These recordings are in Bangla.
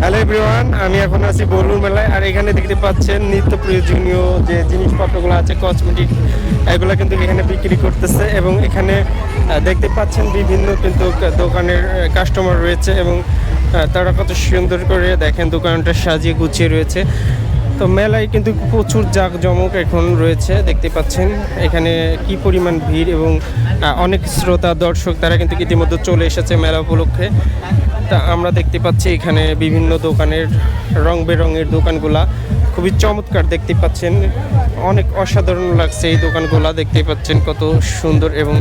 হ্যালো এভরিওয়ান আমি এখন আছি বলুর মেলায় আর এখানে দেখতে পাচ্ছেন নিত্য প্রয়োজনীয় যে জিনিসপত্রগুলো আছে কসমেটিক এগুলো কিন্তু এখানে বিক্রি করতেছে এবং এখানে দেখতে পাচ্ছেন বিভিন্ন কিন্তু দোকানের কাস্টমার রয়েছে এবং তারা কত সুন্দর করে দেখেন দোকানটা সাজিয়ে গুছিয়ে রয়েছে। তো মেলায় কিন্তু প্রচুর জাঁকজমক এখন রয়েছে, দেখতে পাচ্ছেন। এখানে কি পরিমাণ ভিড় এবং অনেক শ্রোতা, দর্শক, তারা কিন্তু ইতিমধ্যে চলে এসেছে মেলা উপলক্ষে। তা আমরা দেখতে পাচ্ছি এখানে বিভিন্ন দোকানের রং বেরঙের দোকানগুলা। খুবই চমৎকার দেখতে পাচ্ছেন। অনেক অসাধারণ লাগছে এই দোকানগুলা, দেখতে পাচ্ছেন কত সুন্দর এবং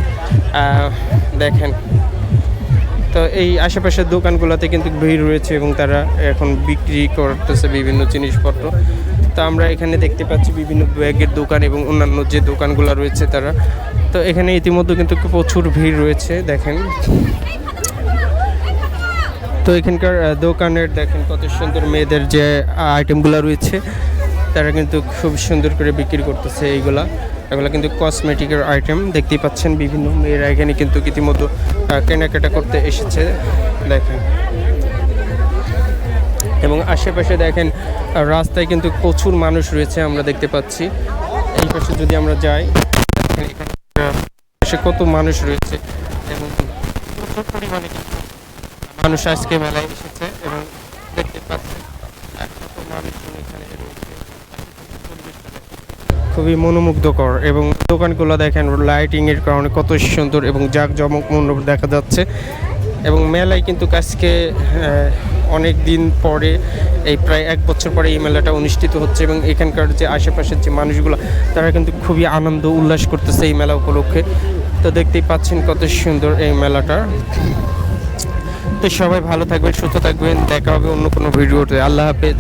দেখেন। তো এই আশেপাশের দোকানগুলোতে কিন্তু ভিড় রয়েছে এবং তারা এখন বিক্রি করতেছে বিভিন্ন জিনিসপত্র। তো আমরা এখানে দেখতে পাচ্ছি বিভিন্ন ব্যাগের দোকান এবং অন্যান্য যে দোকানগুলো রয়েছে তারা। তো এখানে ইতিমধ্যে কিন্তু প্রচুর ভিড় রয়েছে, দেখেন। তো এখানকার দোকানের দেখেন কত সুন্দর মেয়েদের যে আইটেমগুলো রয়েছে, তারা কিন্তু খুব সুন্দর করে বিক্রি করতেছে এইগুলা। এগুলো কিন্তু কসমেটিকের আইটেম দেখতেই পাচ্ছেন বিভিন্ন মেয়েরা এখানে কিন্তু ইতিমধ্যে কেনাকাটা করতে এসেছে। দেখেন। এবং আশেপাশে দেখেন রাস্তায় কিন্তু প্রচুর মানুষ রয়েছে আমরা দেখতে পাচ্ছি। এই পাশে যদি আমরা যাই এখানে কত মানুষ রয়েছে। এবং প্রচুর পরিমাণে মানুষ আজকে মেলায় এসেছে এবং দেখতে পাচ্ছেন খুবই মনোমুগ্ধকর এবং দোকানগুলো দেখেন লাইটিং এর কারণে কত সুন্দর এবং জাঁকজমক মণ্ডপ দেখা যাচ্ছে। এবং মেলায় কিন্তু আজকে অনেক দিন পরে, এই প্রায় এক বছর পরে এই মেলাটা অনুষ্ঠিত হচ্ছে এবং এখানকার যে আশেপাশের যে মানুষগুলো, তারা কিন্তু খুবই আনন্দ, উল্লাস করতেছে এই মেলা উপলক্ষে। তো দেখতেই পাচ্ছেন কত সুন্দর এই মেলাটা। তো সবাই ভালো থাকবেন, সুস্থ থাকবেন, দেখা হবে অন্য কোনো ভিডিওতে। আল্লাহ হাফেজ।